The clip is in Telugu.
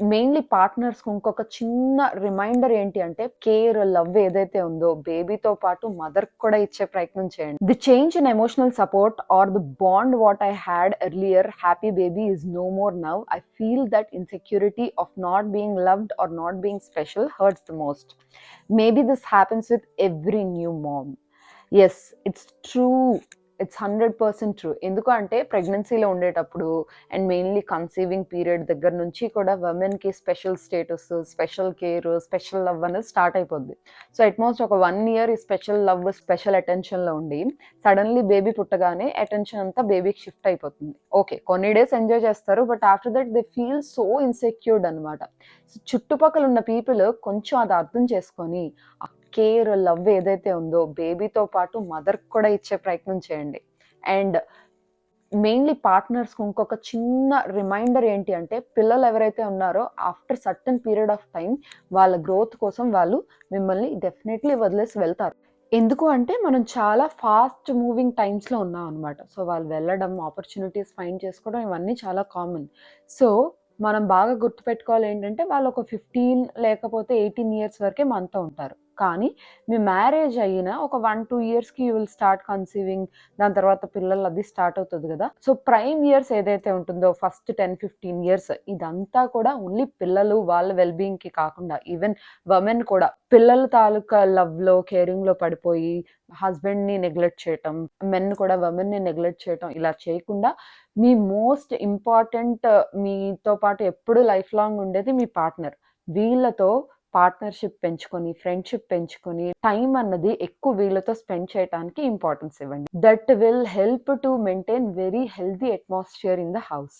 మెయిన్లీ పార్ట్నర్స్ ఇంకొక చిన్న రిమైండర్ ఏంటి అంటే కేర్ లవ్ ఏదైతే ఉందో బేబీతో పాటు మదర్ కూడా ఇచ్చే ప్రయత్నం చేయండి. The change in emotional support or the bond what I had earlier happy baby is no more now I feel that insecurity of not being loved or not being special hurts the most maybe this happens with every new mom yes it's true it's hundred percent true ఎందుకు అంటే ప్రెగ్నెన్సీలో ఉండేటప్పుడు అండ్ మెయిన్లీ కన్సీవింగ్ పీరియడ్ దగ్గర నుంచి కూడా ఉమెన్కి special status special care special love అనేది స్టార్ట్ అయిపోద్ది. సో అట్మోస్ట్ ఒక వన్ ఇయర్ ఈ స్పెషల్ లవ్ స్పెషల్ అటెన్షన్లో ఉండి సడన్లీ బేబీ పుట్టగానే అటెన్షన్ అంతా బేబీకి షిఫ్ట్ అయిపోతుంది. ఓకే కొన్ని డేస్ ఎంజాయ్ చేస్తారు but after that they feel so insecured అనమాట చుట్టుపక్కల ఉన్న పీపుల్ కొంచెం అది అర్థం చేసుకొని కేర్ లవ్ ఏదైతే ఉందో బేబీతో పాటు మదర్ కూడా ఇచ్చే ప్రయత్నం చేయండి. అండ్ మెయిన్లీ పార్ట్నర్స్కి ఇంకొక చిన్న రిమైండర్ ఏంటి అంటే పిల్లలు ఎవరైతే ఉన్నారో after certain period of time వాళ్ళ గ్రోత్ కోసం వాళ్ళు మిమ్మల్ని డెఫినెట్లీ వదిలేసి వెళ్తారు. ఎందుకు అంటే మనం చాలా ఫాస్ట్ మూవింగ్ టైమ్స్లో ఉన్నాం అనమాట సో వాళ్ళు వెళ్ళడం ఆపర్చునిటీస్ ఫైండ్ చేసుకోవడం ఇవన్నీ చాలా కామన్ సో మనం బాగా గుర్తుపెట్టుకోవాలి ఏంటంటే వాళ్ళు ఒక ఫిఫ్టీన్ లేకపోతే ఎయిటీన్ ఇయర్స్ వరకే మనతో ఉంటారు. కానీ మీ మ్యారేజ్ అయిన ఒక వన్ టూ ఇయర్స్కి యూ విల్ స్టార్ట్ కన్సీవింగ్. దాని తర్వాత పిల్లలు అది స్టార్ట్ అవుతుంది కదా. సో ప్రైమ్ ఇయర్స్ ఏదైతే ఉంటుందో ఫస్ట్ టెన్ ఫిఫ్టీన్ ఇయర్స్ ఇదంతా కూడా ఓన్లీ పిల్లలు వాళ్ళ వెల్బీయింగ్కి కాకుండా ఈవెన్ వమెన్ కూడా. పిల్లల తాలూకా లవ్లో కేరింగ్లో పడిపోయి హస్బెండ్ని నెగ్లెక్ట్ చేయటం మెన్ కూడా వమెన్ని నెగ్లెక్ట్ చేయటం ఇలా చేయకుండా మీ మోస్ట్ ఇంపార్టెంట్ మీతో పాటు ఎప్పుడు లైఫ్ లాంగ్ ఉండేది మీ పార్ట్నర్ వీళ్ళతో పార్ట్నర్షిప్ పెంచుకొని ఫ్రెండ్షిప్ పెంచుకొని టైం అన్నది ఎక్కువ వీళ్ళతో స్పెండ్ చేయడానికి ఇంపార్టెన్స్ ఇవ్వండి. That will help to maintain very healthy atmosphere in the house